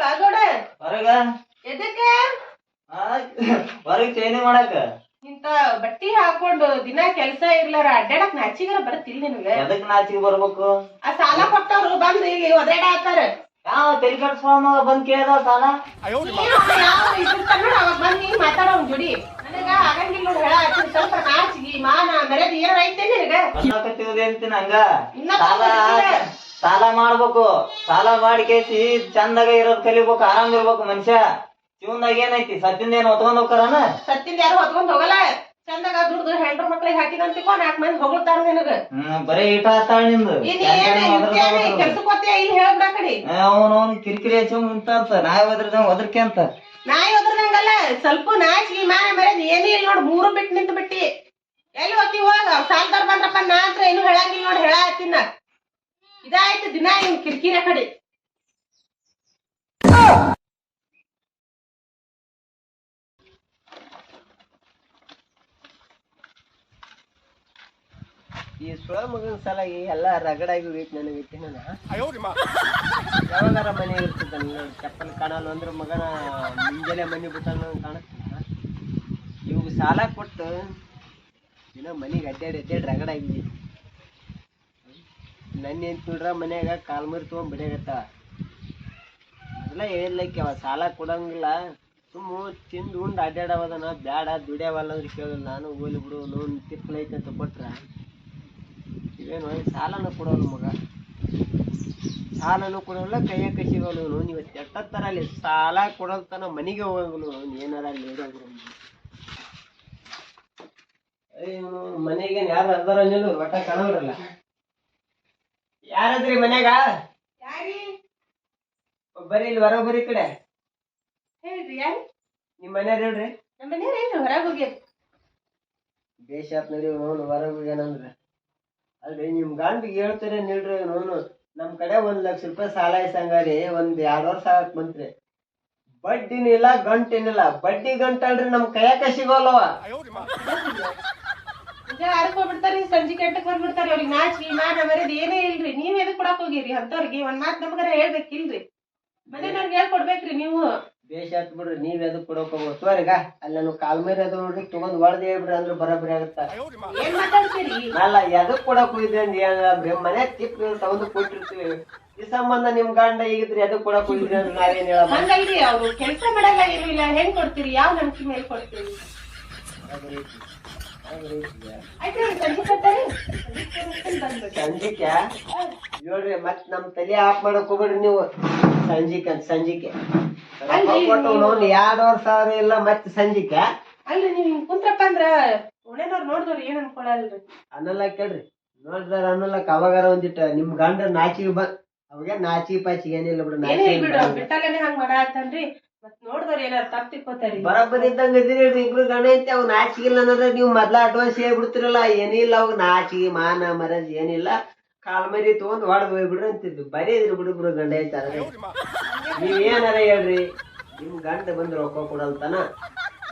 ಯಾಕಪ್ಪ ಗೌಡ ಹೊರಗ? ಎದಕ್ಕೆ? ಹೊರಗ್ ಚೈನಿ ಮಾಡಕ. ಇಂತ ಬಟ್ಟಿ ಹಾಕೊಂಡು ದಿನ ಕೆಲ್ಸ ಇರ್ಲಾರ ಅಡ್ಡಾಡಕ್ ನಾಚಿಗರ ಬರತ್ತಿಲ್ಲ ನಿನಗೆ? ಎದಕ್ ನಾಚಿಗೆ ಬರ್ಬೇಕು? ಆ ಸಾಲ ಕೊಟ್ಟವ್ರು ಬಂದ್ ಈಗ ಒದ್ರಾಡ ಹಾಕ್ತಾರ ಯಾವ ತಲೆ ಕಟ್ಸ್ಕೊಂಡ ಬಂದ್ ಕೇಳ್ದ ಸಾಲ? ಅವಾಗ ಬಂದ್ ನೀ ಮಾತಾಡೋ ಜೋಡಿ. ನನಗ ಆಗಂಗಿಲ್ಲ ಹೇಳ ಸ್ವಲ್ಪ ನಾಚಿಗಿ ಮಾನ ಮರ್ಯಾದೆ ಏನಾರ ಐತೆ ನಿನಗ? ಹಂಗ? ಸಾಲ. ಸಾಲ ಮಾಡ್ಬೇಕು. ಸಾಲ ಮಾಡಿ ಕೇಸಿ ಚಂದಾಗ ಇರೋದ್ ಕಲಿಬೇಕು ಆರಾಮ್ ಇರ್ಬೇಕು ಮನುಷ್ಯ. ಜೀವನ್ದಾಗ ಏನೈತಿ? ಸತ್ತಿಂದ ಏನ್ ಹೊತ್ಕೊಂಡ್ ಹೋಗ್ತಾರನ? ಸತ್ತಿಂದ ಯಾರು ಹೊತ್ಕೊಂಡ್ ಹೋಗಲ್ಲ. ಚಂದಾಗ ದುಡ್ದು ಹೆಂಡ್ರ ಮಕ್ಳಿಗೆ ಹಾಕಿದಂತಿಕೋ ನಾಲ್ಕ್ ಮಂದಿ ಹೊಗಳ್ತಾರ ನಿನಗ. ಹ್ಮ್ ಬರೀ ಈಟ ಹತ್ತಾಳ ನಿಂದು. ಕೆಲ್ಸಕ್ಕೆ ಹೋಗ್ತೀಯ ಇಲ್ಲಿ ಹೇಳ್ಬಿಡ ಕಡಿ. ಅವನವನ್ ಕಿರಿಕಿರಿ ಹಚ್ಚ ಮುಂತ ನಾಯಿ ಒದ್ರದಂಗ ಒದ್ರಕೆ ಅಂತ. ನಾಯಿ ಹೋದ್ರದಂಗಲ್ಲ ಸ್ವಲ್ಪ ನಾಯಿ ಮಾನ ಮರ್ಯಾದೆ ಏನೂ ಇಲ್ಲ ನೋಡ್ ಮೂರು ಬಿಟ್ಟು ನಿಂತು ಬಿಟ್ಟಿ ಎಲ್ಲಿ ಹೋಗಿ ಹೋಗ? ಸಾಲ್ದಾರ್ ಬಂದ್ರಪ್ಪ ನಾ ಅಂತ ಏನು ಹೇಳಂಗಿಲ್ಲ ನೋಡ್ ಹೇಳ ಹತ್ತಿನ ಇದಾಯ್ತು ದಿನ ಇವ್ ಕಿರಿಕಿರಿ ಕಡೆ ಈ ಸುಳ ಮಗನ ಸಲಾಗಿ ಎಲ್ಲ ರಗಡಾಗಿ ಹೋಗೈತಿ ನನಗೈತಿ ನಾನು ಯಾವಾಗಾರ ಮನೆ ಇರ್ತದ ಚಪ್ಪಲ್ ಕಾಣಲ್ಲ ಅಂದ್ರೆ ಮಗನ ಮುಂಜಾನೆ ಮನೆ ಬಿಟ್ಟಾನ ಕಾಣಿಸ್ತಾನ ಇವಾಗ ಸಾಲ ಕೊಟ್ಟು ದಿನ ಮನೆಗೆ ಅಡ್ಡಾಡಿ ಅಡ್ಡಾಡಿ ರಗಡಾಗಿ ನನ್ನ ಎಂತ ನೋಡ್ರ ಮನ್ಯಾಗ ಕಾಲ್ ಮರಿ ತೊಗೊಂಡ್ ಬಿಡಾಗತ್ತ ಅದೆಲ್ಲ ಅವ ಸಾಲ ಕೊಡಂಗಿಲ್ಲ. ಸುಮ್ಮ ತಿಂದು ಉಂಡು ಅಡ್ಡಾಡವದನ ಬ್ಯಾಡ, ದುಡಿಯವಲ್ಲ ಅಂದ್ರೆ ಕೇಳಿಲ್ಲ. ನಾನು ಹೋಗ್ಲಿ ಬಿಡು, ಲೋನ್ ತಿಪ್ಪಲೈತೆ ಅಂತ ಕೊಟ್ರ. ಇವೇನು ಸಾಲನ ಕೊಡೋನು ಮಗ. ಸಾಲನು ಕೊಡೋಲ್ಲ, ಕೈಯ ಕಸಿಗೋನು ನೀವು ಇವತ್ತು ಎಷ್ಟತ್ತರ ಅಲ್ಲಿ ಸಾಲ ಕೊಡೋತನ ಮನೆಗೆ ಹೋಗಂಗಿಲ್ಲ ಅವ್ನು ಏನಾರ ಅಲ್ಲಿ ಹೇಳೋದ್ರು ಮನೆಗೆ ಯಾರು ಅದಾರ ಒಟ್ಟ ಕಾಣವ್ರಲ್ಲ ಯಾರದ್ರಿ ಮನ್ಯಾಗ? ಯಾರಿ? ಬರ್ರಿ ಇಲ್ಲಿ ಹೊರ ಬರಿ ಕಡೆ. ಹೇಳ್ರಿ ಯಾರಿ? ನಿಮ್ಮ ಮನ್ಯಾರ ಹೇಳ್ರಿ. ನಮ್ಮ ಮನೆಯವ್ರ ಏನ್ರಿ ಹೊರಗೆ ಹೋಗ್ಯಾರ? ದೇಶ ನಡಿ ನೋನು ಹೊರಗೆ ಹೋಗ್ಯಾನಂದ್ರ ಅಲ್ರಿ ನಿಮ್ ಗಂಡ ಹೇಳ್ತಾರೆ ನಿಲ್ರಿ ನೋನು ನಮ್ ಕಡೆ ಒಂದ್ ಲಕ್ಷ ರೂಪಾಯಿ ಸಾಲ ಇಸಂಗಾರಿ ಒಂದ್ ಎರಡ್ ವರ್ಷ ಆಗಕ್ ಬಂತ್ರಿ. ಬಡ್ಡಿನಿಲ್ಲ ಗಂಟೇನಿಲ್ಲ. ಬಡ್ಡಿ ಗಂಟಲ್ರಿ ನಮ್ ಕೈಯಾಕ ಸಿಗೋಲ್ಲವ. ಹೋಗ್ಬಿಡ್ತಾರಿ ಸಂಜೆ ಕೆಟ್ಟಕ್ ಬಂದ್ಬಿಡ್ತಾರಿ ಅವ್ರಿಗೆ ನಾಚಿ ಮಾನ ಮರ್ಯಾದೆ ಏನೇ ಇಲ್ರಿ. ನೀವ್ ಎದಕ್ ಕೊಡಕ್ ಹೋಗಿರಿ? ಅಂತವ್ರಿಗೆ ಒಂದ್ ಮಾತ್ ನಮ್ಗಾರ ಹೇಳ್ಬೇಕಿಲ್ರಿ? ಮನೆಯವ್ರಿಗೆ ಹೇಳ್ಕೊಡ್ಬೇಕ್ರಿ ನೀವು. ಬೇಷ್ ಆತ್ ಬಿಡ್ರಿ ನೀವ್ ಎದಕ್ ಕೊಡಕ್ ಹೋಗ್ತೀವರಿಗ ಅಲ್ಲಿ ನಾನು ಕಾಲ್ ಮೇಲೆ ಅದು ನೋಡ್ರಿ ತಗೊಂಡ್ ಹೊಡೆದ್ ಹೇಳ್ಬಿಡ್ರಿ ಅಂದ್ರೆ ಬರಬರಿ ಆಗತ್ತ? ಏನ್ ಮಾತಾಡ್ತೀರಿ? ಅಲ್ಲ ಎದಕ್ ಕೊಡಕ್ ಹೋಗಿದ್ರಿ ಅಂದ್ ಏನಾಗ್ರಿ ಮನೆ ತಿಪ್ಪ ತಗೊಂಡು ಕೊಟ್ಟಿರ್ತೀವಿ. ಈ ಸಂಬಂಧ ನಿಮ್ ಗಂಡ ಈಗಿದ್ರಿ ಎದಕ್ ಕೊಡಕ್ ಹೋಗಿದ್ರಿ ಅಂದ್ರೆ ನಾವೇನ್ ಹೇಳಮ್ಮ? ಹಂಗಲ್ರಿ ಅವ್ರು ಕೆಲ್ಸ ಮಾಡಲ್ಲ ಇರ್ಲಿಲ್ಲ ಹೆಂಗ್ ಕೊಡ್ತೀರಿ? ಯಾವ ನಂಬಿಕೆ ಮೇಲೆ ಕೊಡ್ತೀರಿ? ಸಂಜಿಕೆ? ಮತ್ ನಮ್ ತಲೆ ಆಫ್ ಮಾಡಕ್ ಹೋಗ್ಬೇಡ್ರಿ ನೀವು. ಸಂಜಿಕ ಅಂತ ಸಂಜಿಕೆ. ಕೊಟ್ಟು ಎರಡ್ವರೆ ಸಾವಿರ ಇಲ್ಲ ಮತ್ ಸಂಜಿಕ. ಅಲ್ರಿ ನೀವ್ ಹಿಂಗ್ ಕುಂತ್ರಪ್ಪ ಅಂದ್ರ ಓಣೆನವ್ರು ನೋಡಿದವ್ರು ಏನ್ ಅನ್ಕೊಳಲ್ರಿ? ಅನ್ನಲ್ಲ ಕೇಳ್ರಿ. ನೋಡಿದ್ರ ಅನ್ನಲ್ಲ ಅವಾಗಾರ ಒಂದಿಟ್ಟ. ನಿಮ್ ಗಂಡ ನಾಚಿಗೆ ಬ ಅವಾಗ ನಾಚಿ ಪಾಚಿಗೆ ಏನಿಲ್ಲ ಬಿಡು ನಾಚಿ ನಾಚಿಗೆ ಬಿಡು ಬಿಟ್ಟಾಗನೆ ಹಂಗ್ ಮಾಡಾತನ್ರಿ. ಬರಬ್ಬರಿ ಇದ್ದಂಗ ಇದೀರಿ ಇಬ್ರು ಗಂಡ ಐತಿ ಅವ್ ನಾಚಿಗಿಲ್ಲ ಅನ್ನೋದ್ರ ನೀವು ಮೊದ್ಲ ಅಡ್ವಾನ್ಸ್ ಹೇಳ್ಬಿಡ್ತಿರಲ್ಲ ಏನಿಲ್ಲ ಅವಾಗ ನಾಚಿಗೆ ಮಾನ ಮರಜ್ ಏನಿಲ್ಲ. ಕಾಲ್ ಮರಿ ತಗೊಂಡ್ ಹೊಡೆದ್ ಹೋಗ್ಬಿಡ್ರಿ ಅಂತಿದ್ವಿ. ಬರೀ ಇದ್ರಿ ಬಿಡುಬ್ರು ಗಂಡ ಐತಾರ ನೀವ್ ಏನಾರ ಹೇಳ್ರಿ ನಿಮ್ ಗಂಡ ಬಂದ್ ರೊಕ್ಕ ಕೊಡಲ್ತಾನ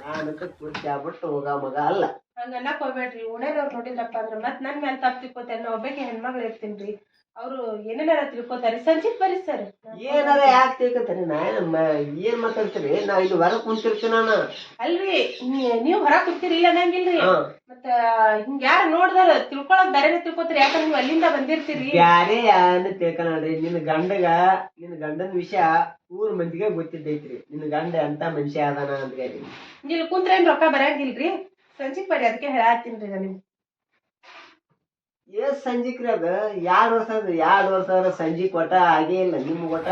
ನಾನಂತ ಕುರ್ಚಿ ಆಗ್ಬಿಟ್ಟು ಹೋಗ ಮಗ ಅಲ್ಲ. ಹಂಗ ಅನ್ನಕ್ ಹೋಗ್ಬೇಡ್ರಿ. ಓಣೆನವ್ರು ನೋಡಿದ್ರಪ್ಪ ಅಂದ್ರ ಮತ್ ನನ್ ಮೇಲೆ ತಪ್ಪ ತಿಕ್ಕೋತಾರ ನಾ ಒಬ್ಬಾಕಿ ಹೆಣ್ಮಗ್ಳು ಇರ್ತೀನ್ರಿ. ಅವ್ರು ಏನೇನಾರ ತಿಳ್ಕೊತಾರೆ. ಸಂಚಿತ್ ಬರ್ರಿ ಸರ್. ಏನಾರ ಯಾಕೆ ತಿಳ್ಕೊತಾರೆ? ನಾ ಏನ್ ಮಾತಾಡ್ತೀರಿ? ನಾ ಇಲ್ಲಿ ಹೊರ ಕುಂತಿರ್ತೀನಿ ನಾನು. ಅಲ್ರಿ ನೀವು ಹೊರ ಕುಂತೀರಿ ಇಲ್ಲ ಅನ್ನಂಗಿಲ್ರಿ ಹಾ. ಮತ್ತ ಹಿಂಗ ಯಾರು ನೋಡ್ದಾರ ತಿಳ್ಕೊಳಕ್ ಬೇರೆನೆ ತಿಳ್ಕೊತೀರಿ. ಯಾಕಂದ್ರೆ ನೀವು ಅಲ್ಲಿಂದ ಬಂದಿರ್ತೀರಿ. ಯಾರೇ ಯಾರನ್ನ ತಿಳ್ಕೊಳ್ರಿ ನಿನ್ನ ಗಂಡಗ ನಿನ್ನ ಗಂಡನ ವಿಷಯ ಊರ್ ಮಂದಿಗೆ ಗೊತ್ತಿದ್ದೈತ್ರಿ. ನಿನ್ನ ಗಂಡ ಅಂತ ಮನುಷ್ಯ ಅದಾನ ಅಂತ ಹೇಳಿ ಇಲ್ಲಿ ಕುಂತ್ರ ಏನ್ ರೊಕ್ಕ ಬರಂಗಿಲ್ರಿ? ಸಂಜಿಕ್ ಬರ್ರಿ ಅದಕ್ಕೆ ಹೇಳತ್ತೀನಿ ರೀ ನಿಮ್ಗೆ. ಎಷ್ಟ್ ಸಂಜಿಕ್ರಿ ಅದ? ಎರಡ್ ವರ್ಷ ಅದ ಎರಡ್ ವರ್ಷ ಆದ್ರ ಸಂಜಿ ಕೊಟ್ಟ? ಆಗೇ ಇಲ್ಲ ನಿಮ್ಗೆ ಕೊಟ್ಟ?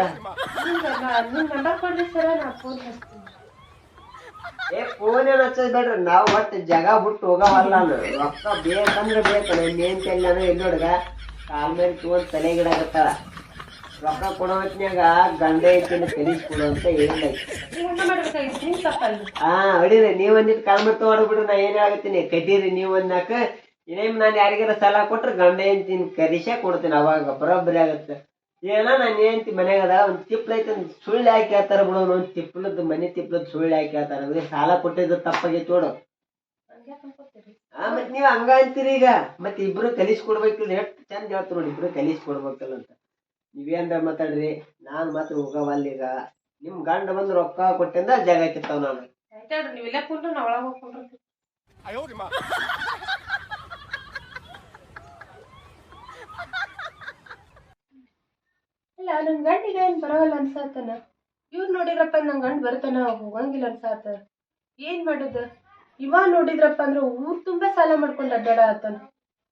ಏ ಫೋನ್ ಏನು ಹಚ್ಚೋದು ಬೇಡ್ರಿ ನಾವ್ ಒಟ್ಟು ಜಗ ಬಿಟ್ಟು ಹೋಗವಲ್ಲ ನಾನು ರೊಕ್ಕ ಬೇಕಂದ್ರೆ ಬೇಕು ನನ್ ಏನ್ ತೆಲ್ಲ ಎಲ್ಲಿ ನೋಡ್ಗ? ಕಾಲ್ ಮೇಲೆ ತಗೊಂಡ್ ತಲೆ ಗಿಡಾಗತ್ತಾಳ ರೊಕ್ಕ ಕೊಡೋ ಹೊತ್ನ್ಯಾಗ ಗಂಡ ಐತಿನ ಕಲಿಸ್ ಕೊಡು ಅಂತ ಹೇಳಿಲ್ಲ ಹಾ ಹೊಡಿರಿ ನೀವ್ ಒಂದಿಟ್ಟು ಕಾಲ್ ಮತ್ತೆ ಹೊಡ್ಬಿಡ್ರಿ ನಾ ಏನ್ ಆಗತ್ತೀನಿ ಕಟ್ಟೀರಿ ನೀವ್ ಒಂದ್ನಾಕ ಇನ್ನೇಮ್ ನಾನು ಯಾರಿಗಾರ ಸಾಲ ಕೊಟ್ರ ಗಂಡ ಹೆಂಡ್ತಿನ ಕರಿಸೇ ಕೊಡ್ತೀನಿ ಅವಾಗ ಬರೋಬ್ಬರಿ ಆಗತ್ತೆ. ಏನೋ ನಾನು ಹೆಂಡ್ತಿ ಮನ್ಯಾಗ ಅದ ಒಂದ್ ಐತೆ ಐತಿ ಒಂದ್ ಸುಳ್ಳು ಹಾಕಿ ಹೇಳ್ತಾರ ಬಿಡು ಒಂದ್ ತಿಪ್ಪಲದ್ದು ಮನೆ ತಿಪ್ಪಲದ್ದು ಸುಳ್ಳು ಹಾಕಿ ಹೇಳ್ತಾರ? ಅಂದ್ರೆ ಸಾಲ ಕೊಟ್ಟಿದ್ದು ತಪ್ಪಾಗೈತಿ ನೋಡು. ಹಂಗ್ಯಾಕ್ ಅನ್ಕೋತೀರಿ? ಆ ಮತ್ ನೀವ್ ಹಂಗ ಅಂತೀರಿ ಈಗ? ಮತ್ತೆ ಇಬ್ರು ಕಲಿಸ್ ಕೊಡ್ಬೇಕಿಲ್ಲ ಎಷ್ಟ್ ಚಂದ ಹೇಳ್ತಾರ ನೋಡಿ ಇಬ್ರು ಕಲಿಸ್ಕೊಡ್ಬೇಕಲ್ಲ ಅಂತ. ನೀವೇನ್ರ ಮಾತಾಡ್ರಿ? ನಾನ್ ಮಾತ್ರ ಹೋಗವಲ್ಲ ಈಗ. ನಿಮ್ ಗಂಡ ಬಂದ್ ರೊಕ್ಕ ಕೊಟ್ಟಿಂದ ಜಾಗ ಕಿತ್ತಾವ ನಾನು. ಆಯ್ತಾಡ್ರಿ ನೀವೆಲ್ಲ ಕುಂಡ್ರು ನಾ ಒಳಗೆ ಹೋಗ್ಕೊಂಡ್ರಿ ಇಲ್ಲ ನನ್ ಗಂಡಿಗೆ ಏನ್ ಬರವಲ್ಲ ಅನ್ಸಾತನ? ಇವ್ರು ನೋಡಿದ್ರಪ್ಪ ನನ್ ಗಂಡ್ ಬರ್ತಾನ ಹೋಗಂಗಿಲ್ಲ ಅನ್ಸಾತ. ಏನ್ ಮಾಡುದ? ಇವ ನೋಡಿದ್ರಪ್ಪ ಅಂದ್ರ ಊರ್ ತುಂಬಾ ಸಾಲ ಮಾಡ್ಕೊಂಡು ಅಡ್ಡಾಡ ಆತನ.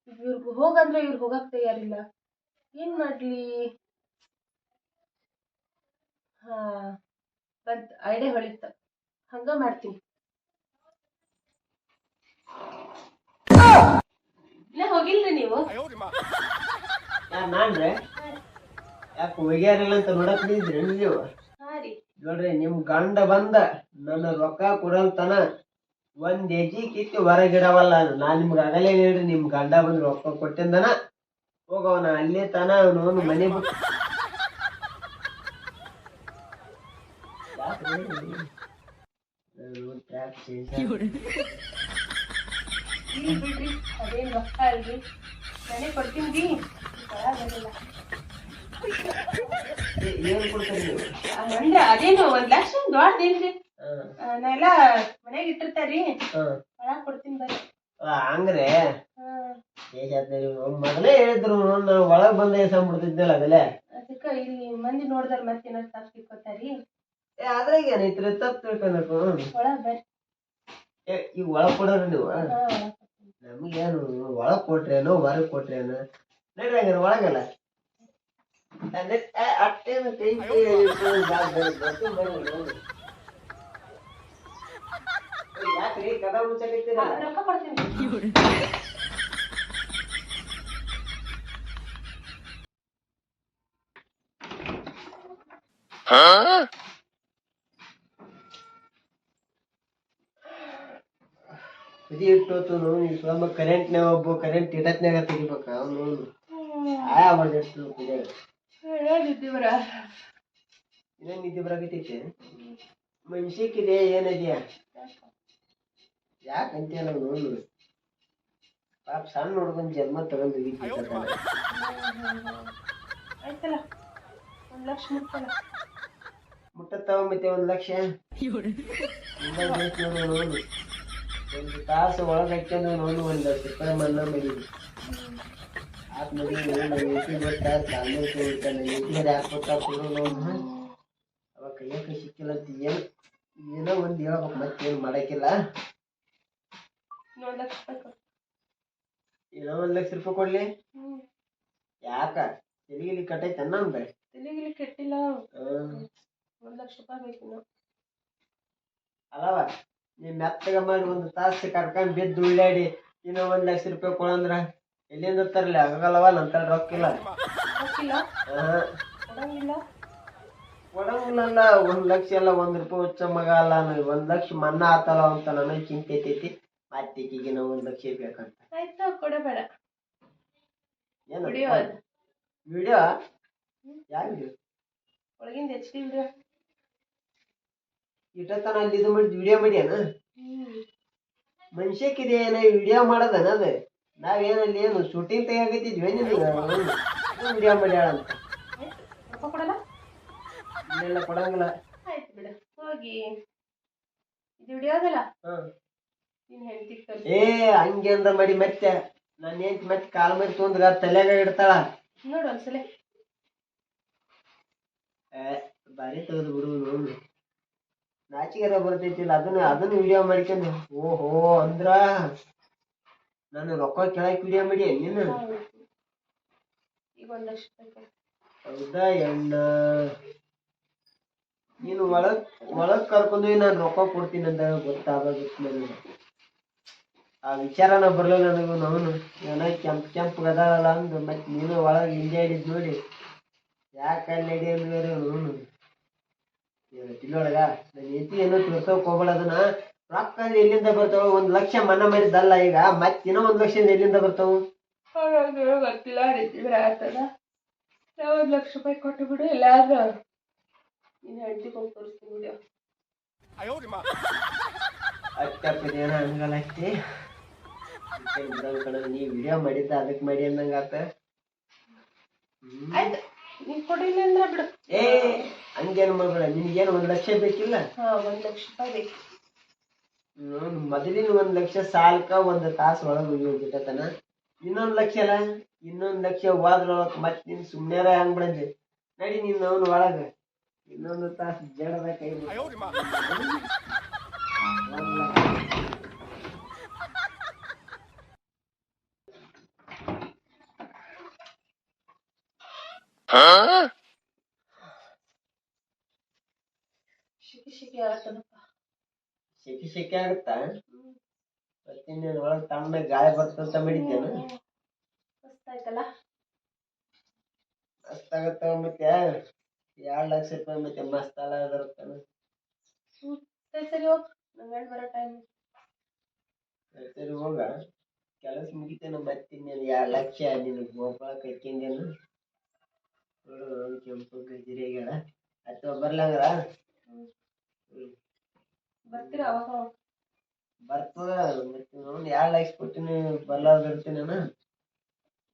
ಇವ್ರಿಗೆ ಹೋಗಂದ್ರೆ ಇವ್ರು ಹೋಗಕ್ಕೆ ತಯಾರಿಲ್ಲ. ಏನ್ ಮಾಡ್ಲಿ? ಹಾ ಬಂತ ಐಡೆ ಹೊಳಿತ. ಹಂಗ ಮಾಡ್ತೀನಿ. ಇಲ್ಲ ಹೋಗಿಲ್ರಿ ನೀವು. ಯಾರ್ ನಾನ್ರೆ? ಯಾಕೆ ಒಗ್ಯಾರಿಲ್ಲ ಅಂತ ನೋಡಕ್ ನಿಂತ್ರಿ ನೀವು? ನೋಡ್ರಿ ನಿಮ್ ಗಂಡ ಬಂದ ನನ್ನ ರೊಕ್ಕ ಕೊಡಲ್ತನ ಒಂದ್ ಎಜಿ ಕಿತ್ತಿ ಹೊರಗಿಡವಲ್ಲ ನಾ ನಿಮ್ಗೆ ಆಗಲೇ ಹೇಳ್ರಿ ನಿಮ್ ಗಂಡ ಬಂದ್ ರೊಕ್ಕ ಕೊಟ್ಟಿಂದನ ಹೋಗವನ ಅಲ್ಲೇ ತನ ಅವನು ಮನೆ ಬಿಟ್ಟು. ಬಿಡ್ರಿ ಅದೇನ್ ರೊಕ್ಕ ಅಲ್ರಿ ಮನೆ ಕೊಡ್ತೀನಿ ಏನ್ ಕೊಡ್ತೀರಿ ನೀವು ಮಂಡ್ಯ ಅದೇನು ಒಂದ್ ಲಕ್ಷ ದೊಡ್ಡದೇನ್ರಿ ನಾ ಎಲ್ಲಾ ಮನ್ಯಾಗ ಇಟ್ಟಿರ್ತಾರ್ರಿ ಹಾ. ಒಳಗ್ ಕೊಡ್ತೀನಿ ಬರ್ರಿ ಹಂಗ್ರೆ? ಮೊದಲೇ ಹೇಳಿದ್ರು ಒಳಗ್ ಬಂದ ಎಸಂಬಿಡ್ತಿದ್ದಲ್ಲ ಅದಲ್ಲೇ ಅದಕ್ಕ ಇಲ್ಲಿ ಮಂದಿ ನೋಡಿದ್ರ ಮತ್ತೆ ಏನಾರ ತಪ್ಪು ತಿಳ್ಕೊತಾರಿ? ಅದ್ರಾಗ ಏನೈತ್ರಿ ತಪ್ಪು ತಿಳ್ಕೊಬೇಕು. ಒಳಗ್ ಬರ್ರಿ. ಏ ಈಗ ಒಳಗ್ ಕೊಡೋರಿ ನೀವು? ನಮ್ಗೇನು ನಮಗೇನು ಒಳಗ್ ಕೊಟ್ರೇನೋ ಹೊರಗ್ ಕೊಟ್ರೇನೋ? ನಡ್ರಿ ಹಂಗಾರೆ ಒಳಗಲ್ಲ. ಅದೇ, ಏ, ಅಟ್ಟೇನು ಕೈ ಕೈ ಇಟ್ಕೊಂಡು ಬಾ, ಬರ್ರಿ, ಬರ್ತೀನಿ ಬರ್ರಿ ನೋಡಿ. ಏ, ಯಾಕ್ರಿ ಕದ ಮುಚ್ಚಕತ್ತೀರಲ್ಲ ರೊಕ್ಕ ಕೊಡ್ತೀನಿ ಕುದಿ ಇಟ್ಟೋತು ಸ್ವಲ್ಪ ಕರೆಂಟ್ನಾಗ ಒಬ್ಬ ಕರೆಂಟ್ ಇಡತ್ನಾಗ ತೆಗಿಬೇಕ ಅವನು ಆಯ ಮಾಡ್ದಷ್ಟು ಕುದಿಯಾಗ ಹೇಳಿದ್ದೀವ್ರ? ಇನ್ನೇನ್ ನಿದ್ದೆ ಬರಾಕತ್ತೈತೆ ಮನ್ಸಿಕ್ಕಿದೆ ಏನಿದೆಯಾ? ಯಾಕಂತೀಯ ನಾವು ನೋಡು. ಪಾಪ ಸಣ್ಣ ಹುಡುಗನ ಜನ್ಮ ತಗೊಂಡು ಆಯ್ತಲ್ಲ ಒಂದ್ ಲಕ್ಷ ಮುಟ್ಟಲ್ಲ ಮುಟ್ಟತ್ತಾವ ಮತ್ತೆ ಒಂದ್ ಲಕ್ಷ. ನೋಡು ನೋಡು. ಒಂದು ತಾಸು ಒಳಗೆ ಹಾಕ್ಯಂದು ನೋಡು ಒಂದ್ ಲಕ್ಷ ರೂಪಾಯಿ ಮನ್ನ ಮಾಡಿದ್ವಿ. ಆತ್ ನಾನು ನೋಡು ಕೈಯಾಗ ಸಿಕ್ಕಿಲ್ಲ ಅಂತ ಏನು ಏನೋ ಒಂದ್ ಹೇಳ್ಬೇಕು ಮತ್ತೇನು ಮಾಡಕ್ಕಿಲ್ಲ ಏನೋ ಒಂದ್ ಲಕ್ಷ ರೂಪಾಯಿ ಕೊಡ್ಲಿ ಯಾಕ ತೆಲಿಗಿಲಿ ಕಟ್ಟೈತೆ ಅನ್ನಂದ ತೆಲಿಗಿಲಿ ಕೆಟ್ಟಿಲ್ಲ ಒಂದ್ ಲಕ್ಷ ರೂಪಾಯಿ ಬೇಕು ಅಲ್ಲವ ನೀ ಮೆತ್ತಗ ಮಾಡಿ ಒಂದು ತಾಸು ಕರ್ಕೊಂಡ್ ಬಿದ್ದು ಉಳ್ಳಾಡಿ, ಇನ್ನೂ ಒಂದ್ ಲಕ್ಷ ರೂಪಾಯಿ ಕೊಡಂದ್ರ ಎಲ್ಲಿಂದ ತರಲಿ? ಆಗಲ್ಲವ? ನಂತರ ರೊಕ್ಕಿಲ್ಲ. ಗೊತ್ತಿಲ್ಲ ಹಾ ಕೊಡಂಗಿಲ್ಲ? ಒಂದ್ ಲಕ್ಷ ಎಲ್ಲ ಒಂದ್ ರೂಪಾಯಿ ಹೆಚ್ಚ ಮಗ ಅಲ್ಲ ಒಂದ್ ಲಕ್ಷ ಮನ್ನಾ ಆತಲ್ಲ ಅಂತ ನನಗೆ ಚಿಂತೆ ಐತೈತಿ ನಾವು ಒಂದ್ ಲಕ್ಷ ಬೇಕಂತ. ಆಯ್ತು ಕೊಡಬೇಡ. ಏನು? Video video? ಯಾವ ವಿಡಿಯೋ? ಒಳಗಿಂದ ಎಚ್ ಡಿ ವಿಡಿಯೋ. ಇಟ್ಟತನ ಅಲ್ಲಿ ಇದು ಮಾಡಿ ವಿಡಿಯೋ ಮಾಡ್ಯಾನ? ಮನುಷ್ಯಕ್ಕಿದೆ ಏನ ವಿಡಿಯೋ ಮಾಡೋದನ ಅದು? ನಾವೇನಲ್ಲಿ ಏನು ಶೂಟಿಂಗ್ ತೆಗಿತಿದ್ವಿ ವಿಡಿಯೋ ಮಾಡ್ಯಾಳ ಅಂತ. ರೊಕ್ಕ ಕೊಡಲ್ಲ? ಇಲ್ಲೆಲ್ಲ ಕೊಡಂಗಿಲ್ಲ. ಆಯ್ತು ಬಿಡು ಹೋಗಿ. ಇದು ವಿಡಿಯೋ ಅದಲ್ಲ ಹಾ. ನಿನ್ ಹೆಂಡತಿ ಏ ಹಂಗೆ ಅಂದ ಮಾಡಿ ಮತ್ತೆ. ನಾನು ಏನ್ ಮತ್ತೆ ಕಾಲ್ ಮೇಲೆ ತೊಂದ್ರ ತಲೆಯಾಗ ಇಡ್ತಾಳ. ನೋಡು ಒಂದ್ಸಲ. ಏ ಬಾರಿ ತೆಗೆದು ಬಿಡು ನೋಡು ನಾಚಿಗೆರ ಬರ್ತೈತಿಲ್ಲ ಅದನ್ನ ಅದನ್ನ ವಿಡಿಯೋ ಮಾಡ್ಕೊಂಡು ಓಹೋ ಅಂದ್ರ ನಾನು ರೊಕ್ಕ ಕೆಳಕ್ ವಿಡಿಯೋ ಮಾಡಿ ನೀನು ಹೌದು. ಈಗ ಒಂದ್ ಲಕ್ಷ ರೂಪಾಯಿ ಕೊಡು. ಹೌದಾ ಎಣ್ಣ? ನೀನು ಒಳಗ್ ಒಳಗ್ ಕರ್ಕೊಂಡು ನಾನು ರೊಕ್ಕ ಕೊಡ್ತೀನಿ ಅಂತ ಗೊತ್ತಾಗಬೇಕು ನನಗೆ. ಆ ವಿಚಾರನ ಬರ್ಲಿಲ್ಲ ನನಗೂ ನಾನು ಏನೋ ಕೆಂಪ್ ಕೆಂಪ್ ಗದಾಳಲ್ಲ ಅಂದು ಮತ್ತೆ ನೀನು ಒಳಗ್ ಹಿಂದೆ ಹಿಡಿದ್ ನೋಡಿ. ಯಾಕೆ ಅಲ್ಲಿ ಅಂದ್ರೆ ನೋನು ತಿಳೊಳಗ ನನ್ನ ಹೆಂಡತಿ ಏನೋ ತಿಳ್ಸೋಕ್ ಹೋಗ್ಬೇಡ ಅದನ್ನ. ರೊಕ್ಕ ಎಲ್ಲಿಂದ ಬರ್ತಾವ ಒಂದ್ ಲಕ್ಷ ಮನ ಮಾಡಿದ್ದಲ್ಲ ಈಗ ಮತ್ತೆ ಇನ್ನೂ ಒಂದ್ ಲಕ್ಷ ಎಲ್ಲಿಂದ ಬರ್ತಾವ? ಗೊತ್ತಿಲ್ಲ ರೀತಿದ್ರೆ ಆಗ್ತದ. ನಾ ಒಂದ್ ಲಕ್ಷ ರೂಪಾಯಿ ಕೊಟ್ಟು ಬಿಡು ಇಲ್ಲಾದ್ರೆ ನೀನ್ ಹೆಂಡತಿ ಹೋಗಿ ತೋರಿಸ್ತೀನಿ ವಿಡಿಯೋ ಅಕ್ಕಪ್ಪದ ಏನೋ ಹಂಗಲ್ಲ ಐತಿ ಕಣ ನೀ ವಿಡಿಯೋ ಮಾಡಿದ್ದ ಅದಕ್ಕೆ ಮಾಡಿ ಅಂದಂಗ ಆತ. ನೀ ಆಯ್ತು ನೀನ್ ಕೊಡಿಲ್ಲ ಅಂದ್ರೆ ಬಿಡು. ಏ ಹಂಗೇನು ಮಗಳ ನಿನ್ಗೇನು ಒಂದ್ ಲಕ್ಷ ಬೇಕಿಲ್ಲ? ಹಾ ಒಂದ್ ಲಕ್ಷ ರೂಪಾಯಿ ಬೇಕು ನೋಡ್ ಮೊದಲಿನ ಒಂದ್ ಲಕ್ಷ ಸಾಲಕ್ಕ ಒಂದ್ ತಾಸ್ ಒಳಗ್ ಹೋಗ್ಬಿಟ್ಟತನ ಇನ್ನೊಂದ್ ಲಕ್ಷ ಅಲ್ಲ ಇನ್ನೊಂದ್ ಲಕ್ಷ ಹೋದ್ರೊಳಗ್ ಮತ್ ನಿನ್ ಸುಮ್ನೆರ ಹಂಗ್ ಬಿಡಂದೆ ನಡಿ ನಿನ್ ಅವ್ನ ಒಳಗ. ಇನ್ನೊಂದು ತಾಸ್ ಜಡದ ಕೈ. ಶಿಕಿ ಶಿಕಿ ಆಗತ್ತದಪ್ಪ ಶೆಕೆ ಸೆಕೆ ಆಗುತ್ತಾ? ಮತ್ತೆ ಒಳಗೆ ತಣ್ಣ ಗಾಳಿ ಬರ್ತಂತ ಮಾಡಿದ್ದೇನ? ಮಸ್ತಾಗ ಆಯ್ತಲ್ಲ ಮಸ್ತ್ ಆಗತ್ತ ಮತ್ತೆ ಎರಡ್ ಲಕ್ಷ ರೂಪಾಯಿ ಮತ್ತೆ ಮಸ್ತ್ ಅಲ್ಲ ಹ್ಮ್ ಸರಿ ಸರಿ ಹೋಗ್. ನಂಗ್ ಬರೋ ಟೈಮ್ ಸರಿ ಹೋಗ. ಕೆಲಸ ಮುಗಿತೇನ ಮತ್ತಿನ್ನೇನು ಎರಡು ಲಕ್ಷ ನಿನ್ ಗೋಪಾಳ ಕಟ್ಕೊಂಡೇನು ನೋಡು ಕೆಂಪು ಗಜ್ರಿ ಆಗ್ಯಾಳ ಅಥವಾ ಬರ್ಲಂಗ್ರ ಬರ್ತೀರಾ ಅವಾಗ ಅವಾಗ? ಬರ್ತದ ಮತ್ತೆ ನೋಡಿ ಎರಡ್ ಲಕ್ಷ ಕೊಟ್ಟಿನಿ ಬರ್ಲಾರ್ದ ಇರ್ತೀನೇನ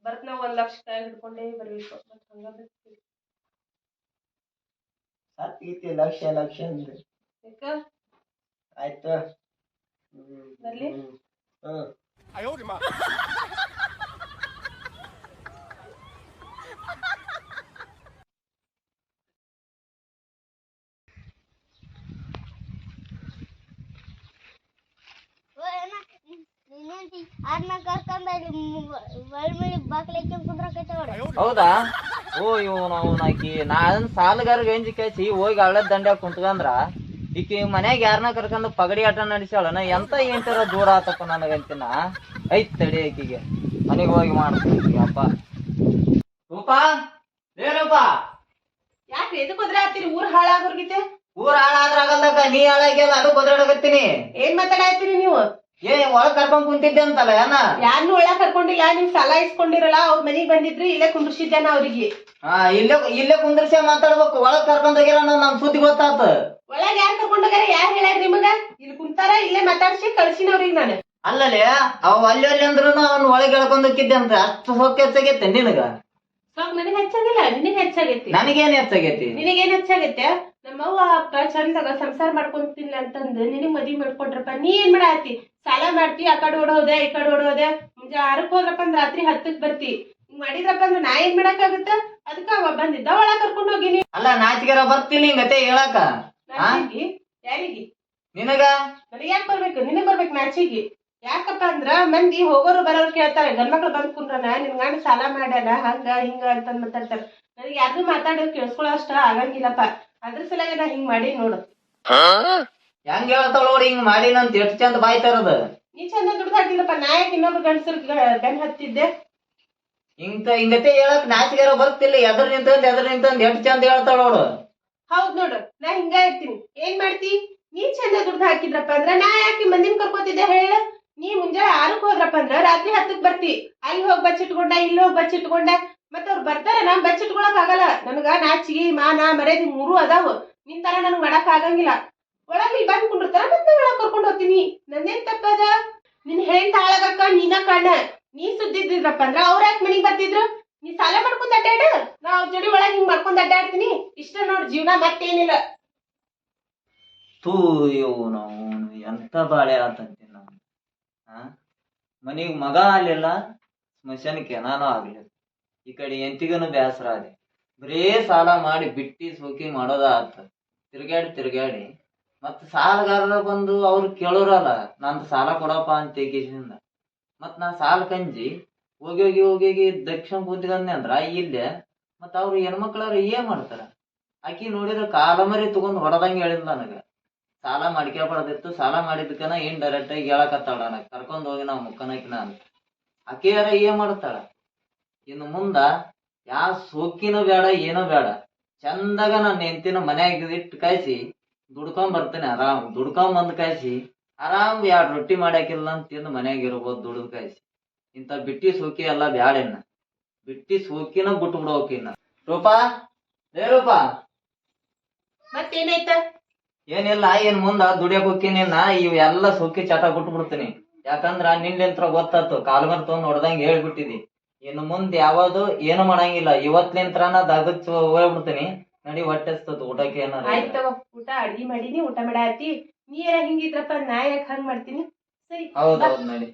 ಬರ್ತ್ ನಾವ್ ಒಂದ್ ಲಕ್ಷ ಕೈ ಹಿಡ್ಕೊಂಡೇ ಬರ್ಬೇಕು ಮತ್ತ್ ಹಂಗ ಬರ್ತೀವಿ ಸತ್ ಲಕ್ಷ ಲಕ್ಷ ಅಂದ ಯಾಕ ಆಯ್ತು ಹ್ಮ್ ಬರ್ಲಿ? ಹ್ಮ್. ಹ್ಮ್ ಆರ್ನ ಕರ್ಕೊಂಡ್ ಅಲ್ಲಿ ಒಳ್ಮಳಿ ಬಾಕ್ಲಕ್ಕೆ ಕುಂದ್ರಕೈತೆ ನೋಡು ಹೌದಾ? ಓ ಇವನು ಅವ್ನ ಆಕಿ ನಾನ್ ಸಾಲಗಾರ ಗಂಜಿ ಕಾಯ್ಸಿ ಹೋಗಿ ಹಳ್ಳದ ದಂಡ್ಯಾಗ ಕುಂತ್ಕಂದ್ರ ಈಕಿ ಮನ್ಯಾಗ ಯಾರನ್ನ ಕರ್ಕೊಂಡು ಪಗಡಿ ಆಟ ನಡೆಸ್ಯಾಳನ ಎಂತ ಏನ್ತರ ದೂರ ಆತಪ್ಪ ನನಗಂತಿನ? ಐತ್ ತಡಿ ಆಕಿಗೆ ಮನೆಗೆ ಹೋಗಿ ಮಾಡ್ತೀನಿ ಅಪ್ಪ. ರೂಪಾ? ರೂಪಾ. ಎದು ಹೋದ್ರೆ ಹತ್ತೀರಿ ಊರ್ ಹಾಳಾಗೋರ್ಗಿತೆ ಊರ್ ಹಾಳಾದ್ರಾಗಲ್ದಕ್ಕ ನೀ ಹಾಳಾಗ್ಯಲ್ಲ ಅದು ಬದ್ರಾಡಕತ್ತೀನಿ. ಏನ್ ಮಾತಾಡತ್ತೀರಿ ನೀವು? ಏ ಒಳಗ್ ಕರ್ಕೊಂಡ್ ಕುಂತಿದ್ದೆ ಅಂತಲ್ಲ ಏನ? ಯಾರನ್ನು ಒಳಗ್ ಕರ್ಕೊಂಡಿಲ್ಲ ನೀವ್ ಸಾಲ ಇಸ್ಕೊಂಡಿರಲ್ಲ ಅವ್ರ ಮನಿಗ್ ಬಂದಿದ್ರಿ ಇಲ್ಲೇ ಕುಂದ್ರಿಸಿದ್ದೆ ನಾ ಅವ್ರಿಗೆ. ಹಾ ಇಲ್ಲೇ ಇಲ್ಲೇ ಕುಂದ್ರಿಸಿ ಮಾತಾಡ್ಬೇಕು ಒಳಗ್ ಕರ್ಕೊಂಡ್ ಹೋಗ್ಯಾರ ಅನ್ನೋದ್ ನಮ್ ಸುದ್ದಿ ಗೊತ್ತಾತ. ಒಳಗ್ ಯಾರ್ ಕರ್ಕೊಂಡೋಗ್ಯಾರ ಯಾರ್ ಹೇಳ್ಯಾರ ನಿಮಗ? ಇಲ್ಲಿ ಕುಂತಾರ ಇಲ್ಲೇ ಮಾತಾಡ್ಸಿ ಕಳ್ಸಿನ ಅವ್ರಿಗೆ ನಾನು. ಅಲ್ಲಲ್ಲಿ ಅವ ಅಲ್ಲಿ ಅಲ್ಲಿ ಅಂದ್ರೂ ಅವ್ನ ಒಳಗ್ ಎಳ್ಕೊಂಡ್ ಹೋಗಿದ್ದೆ ಅಂತ ಅಷ್ಟು ಸೊಕ್ಕ ಹೆಚ್ಚಾಗೈತೆ ನಿನಗ? ಸಾಕ್ ನನಗ್ ಹೆಚ್ಚಾಗಿಲ್ಲ ನಿನಗ್ ಹೆಚ್ಚಾಗೈತಿ. ನನಗೇನ್ ಹೆಚ್ಚಾಗೈತಿ? ನಿನಗೇನ್ ಹೆಚ್ಚಾಗೈತೆ? ನಮ್ಮವ್ವ ಅಪ್ಪ ಚಂದಾಗ ಸಂಸಾರ ಮಾಡ್ಕೊಂತಿಲ್ಲ ಅಂತಂದು ನಿನಗ್ ಮದ್ವಿ ಮಾಡ್ಕೊಟ್ರಪ್ಪ ನೀ ಏನ್ ಮಾಡಾತಿ? ಸಾಲ ಮಾಡ್ತಿ ಆ ಕಡೆ ಓಡೋದೆ ಈ ಕಡೆ ಓಡೋದೆ. ಮುಂಜೆ ಆರಕ್ ಹೋದ್ರಪ್ಪ ಅಂದ್ರ ರಾತ್ರಿ ಹತ್ತಕ್ ಬರ್ತಿ. ಹಿಂಗ್ ಮಾಡಿದ್ರಪ್ಪ ಅಂದ್ರ ನಾ ಏನ್ ಮಾಡಕ್ಕಾಗತ್ತ? ಅದಕ್ಕ ಅವ ಬಂದಿದ್ದ ಒಳಗ್ ಕರ್ಕೊಂಡ್ ಹೋಗಿನಿ ಅಲ್ಲ ನಾಚಿಕೆರ ಬರ್ತೀನಿ ಹಿಂಗತೆ ಹೇಳಕ. ಯಾರಿಗಿ? ನಿನಗ? ನನಗ್ ಯಾಕೆ ಬರ್ಬೇಕು? ನಿನಗ್ ಬರ್ಬೇಕು ನಾಚಿಗಿ. ಯಾಕಪ್ಪ ಅಂದ್ರ ಮಂದಿ ಹೋಗೋರು ಬರೋರು ಕೇಳ್ತಾರೆ ಗಂಡ್ಮಕ್ಳು ಬಂದ್ ಕುಂಡ್ರನ ನಿನ್ ಗಂಡ ಸಾಲ ಮಾಡ್ಯಾನ ಹಂಗ ಹಿಂಗ ಅಂತ ಮಾತಾಡ್ತಾರ. ನನಗೆ ಯಾರು ಮಾತಾಡೋ ಕೇಳಿಸ್ಕೊಳ್ಳೋ ಅಷ್ಟ ಆಗಂಗಿಲ್ಲಪ್ಪ. ಅದ್ರ ಸಲುವಾಗಿ ನಾ ಹಿಂಗ್ ಮಾಡಿ ನೋಡು. ಹೆಂಗ್ ಹೇಳ್ತಾಳ ನೋಡಿ ಹಿಂಗ್ ಮಾಡಿನಂತ ಎಷ್ಟ್ ಚಂದ ಬಾಯ್ ತರದ. ನೀ ಚಂದ ದುಡ್ದು ಹಾಕಿಲ್ಲಪ್ಪ ನಾ ಯಾಕೆ ಇನ್ನೊಬ್ರು ಗಂಡಸರ್ ಬೆನ್ ಹತ್ತಿದ್ದೆ. ಹಿಂಗ ಹಿಂಗತೆ ಹೇಳಕ್ ನಾಚಿಕೆರ ಬರ್ತಿಲ್ಲ ಎದ್ರ ನಿಂತಂದ್ ಎದ್ರ ನಿಂತಂದ್ ಎಷ್ಟ್ ಚಂದ ಹೇಳ್ತಾಳ ನೋಡು. ಹೌದ್ ನೋಡು ನಾ ಹಿಂಗ ಇರ್ತೀನಿ. ಏನ್ ಮಾಡ್ತಿ? ನೀ ಚಂದ ದುಡ್ದು ಹಾಕಿದ್ರಪ್ಪ ಅಂದ್ರ ನಾ ಯಾಕೆ ಮಂದಿನ ಕರ್ಕೋತಿದ್ದೆ ಹೇಳ. ನೀ ಮುಂಜಾನೆ ಆರಕ್ ಹೋದ್ರಪ್ಪ ಅಂದ್ರ ರಾತ್ರಿ ಹತ್ತಕ್ ಬರ್ತಿ. ಅಲ್ಲಿ ಹೋಗ್ ಬಚ್ಚಿಟ್ಕೊಂಡ ಇಲ್ಲಿ ಹೋಗಿ ಬಚ್ಚಿಟ್ಕೊಂಡ. ಮತ್ತ ಅವ್ರು ಬರ್ತಾರ ನಾ ಬಚ್ಚಿಟ್ಕೊಳಕ್ ಆಗಲ್ಲ. ನನಗ ನಾಚಿಗೆ ಮಾನ ಮರ್ಯಾದೆ ಮೂರು ಅದಾವ. ನಿನ್ ತರ ನನಗೆ ಮಾಡಕ್ ಆಗಂಗಿಲ್ಲ. ಒಳಗ್ ಇಲ್ಲಿ ಬಂದ್ ಕುಂಡಿರ್ತಾರ, ಮತ್ತೆ ಒಳಗ್ ಕರ್ಕೊಂಡ್ ಹೋಗ್ತೀನಿ. ನಂದೇನ್ ತಪ್ಪದ? ನಿನ್ ಹೆಣ್ ಹಾಳಾಗಕ್ಕ, ನೀನ ಕಣ್ಣ. ನೀ ಸುದ್ದಿದ್ರಪ್ಪ ಅಂದ್ರ ಅವ್ರ ಯಾಕೆ ಮನಿಗ್ ಬರ್ತಿದ್ರು? ನೀ ಸಾಲ ಮಾಡ್ಕೊಂಡ್ ಅಡ್ಡಾಡ ನಾ ಅವ್ರ ಜೋಡಿ ಒಳಗ್ ಹಿಂಗ್ ಮಾಡ್ಕೊಂಡ್ ಅಡ್ಡಾಡ್ತೀನಿ ಇಷ್ಟ ನೋಡ್, ಜೀವನ ಮತ್ತೇನಿಲ್ಲ. ತೂ ಇವು ನಾವು ಎಂತ ಬಾಳೆ ಆತಂತೀನಿ ನಾವು? ಮನಿಗ್ ಮಗ ಆಗ್ಲಿಲ್ಲ, ಸ್ಮಶಾನಕ್ಕೆ ನಾನು ಆಗ್ಲಿಲ್ಲ. ಈ ಕಡೆ ಎಂತಿಗನು ಬೇಸರ ಆದಿ ಬರೇ ಸಾಲ ಮಾಡಿ ಬಿಟ್ಟಿ ಸೋಕಿ ಮಾಡೋದ ಆತ ತಿರ್ಗಾಡಿ ತಿರ್ಗಾಡಿ ಮತ್ ಸಾಲಗಾರರ ಬಂದು ಅವ್ರು ಕೇಳೋರಲ್ಲ ನಂದು ಸಾಲ ಕೊಡಪ್ಪ ಅಂತ ತೆಗಿಸಿಂದ ಮತ್ ನಾ ಸಾಲ ಕಂಜಿ, ಹೋಗಿ ಹೋಗಿ ಹೋಗಿ ಹೋಗಿ ದಕ್ಷಿಣ ಕೂತ್ಕೊಂಡೆ ಅಂದ್ರ ಇಲ್ಲೇ ಮತ್ ಅವ್ರು ಹೆಣ್ಮಕ್ಳವ್ರು ಏನ್ ಮಾಡ್ತಾರ? ಆಕಿ ನೋಡಿದ್ರ ಕಾಲ ಮರಿ ತಗೊಂಡ್ ಹೊಡದಂಗ ನನಗೆ ನನಗ. ಸಾಲ ಮಾಡ್ಕೊಬಾರ್ದಿತ್ತು ಸಾಲ ಮಾಡಿದ್ಕನ ಏನ್ ಡೈರೆಕ್ಟ್ ಆಗಿ ಹೇಳಕತ್ತಾಳ ನನಗೆ. ಕರ್ಕೊಂಡ್ ಹೋಗಿ ನಾವು ಮುಕ್ಕನಕಿನ ಅಂತ. ಆಕೆಯಾರ ಏನ್ ಮಾಡ್ತಾಳ? ಇನ್ನು ಮುಂದ ಯಾ ಸೋಕಿನೂ ಬೇಡ ಏನೂ ಬೇಡ ಚಂದಾಗ ನನ್ನ ಹೆಂಡತಿನ ಮನ್ಯಾಗ ಇಟ್ಟು ಕಾಯಿಸಿ ದುಡ್ಕೊಂಡ್ ಬರ್ತೇನೆ ಆರಾಮ್. ದುಡ್ಕೊಂಡ್ ಬಂದ್ ಕಾಯಿಸಿ ಆರಾಮ್ ಯಾರ ರೊಟ್ಟಿ ಮಾಡ್ಯಾಕಿಲ್ಲ ಅಂತ ತಿಂದು ಮನ್ಯಾಗ ಇರ್ಬೋದು ದುಡ್ದು ಕಾಯಿಸಿ. ಇಂಥ ಬಿಟ್ಟಿ ಸೋಕಿ ಎಲ್ಲ ಬ್ಯಾಡೆನ್ನ ಬಿಟ್ಟಿ ಸೋಕಿನ ಬಿಟ್ಟು ಬಿಡೋಕಿನ್ನ ರೂಪಾ? ಏ ರೂಪಾ? ಮತ್ತೇನಾಯ್ತ? ಏನಿಲ್ಲ ಏನ್ ಮುಂದ ದುಡಿಯಕ್ ಹೋಗ್ತೀನಿ ನಾ ಇವ್ ಎಲ್ಲ ಸೋಕಿ ಚಟ ಬಿಟ್ಟು ಬಿಡ್ತೀನಿ ಯಾಕಂದ್ರ ನಿನ್ನೆಂತ್ರ ಗೊತ್ತಾತು. ಕಾಲ್ ಮೇಲೆ ತೊಗೊಂಡ್ ಹೊಡ್ದಂಗ್ ಹೇಳ್ಬಿಟ್ಟಿದಿ. ಇನ್ನು ಮುಂದೆ ಯಾವದು ಏನು ಮಾಡಂಗಿಲ್ಲ. ಇವತ್ಲಿಂತ್ರ ನಾ ದಗದ್ ಹೋಗ್ಬಿಡ್ತೀನಿ. ನಡಿ ಹೊಟ್ಟೆ ಹಸ್ತದ ಊಟಕ್ಕೆ ಏನಾರ ಆಯ್ತ್ ತಗೋ ಊಟ ಅಡ್ಗಿ ಮಾಡಿನಿ ಊಟ ಮಾಡಾತಿ. ನೀ ಏನ ಹಿಂಗಿದ್ರಪ್ಪ ನಾ ಯಾಕೆ ಹಂಗ್ ಮಾಡ್ತೀನಿ? ಸರಿ ಹೌದೌದ್ ನಡಿ.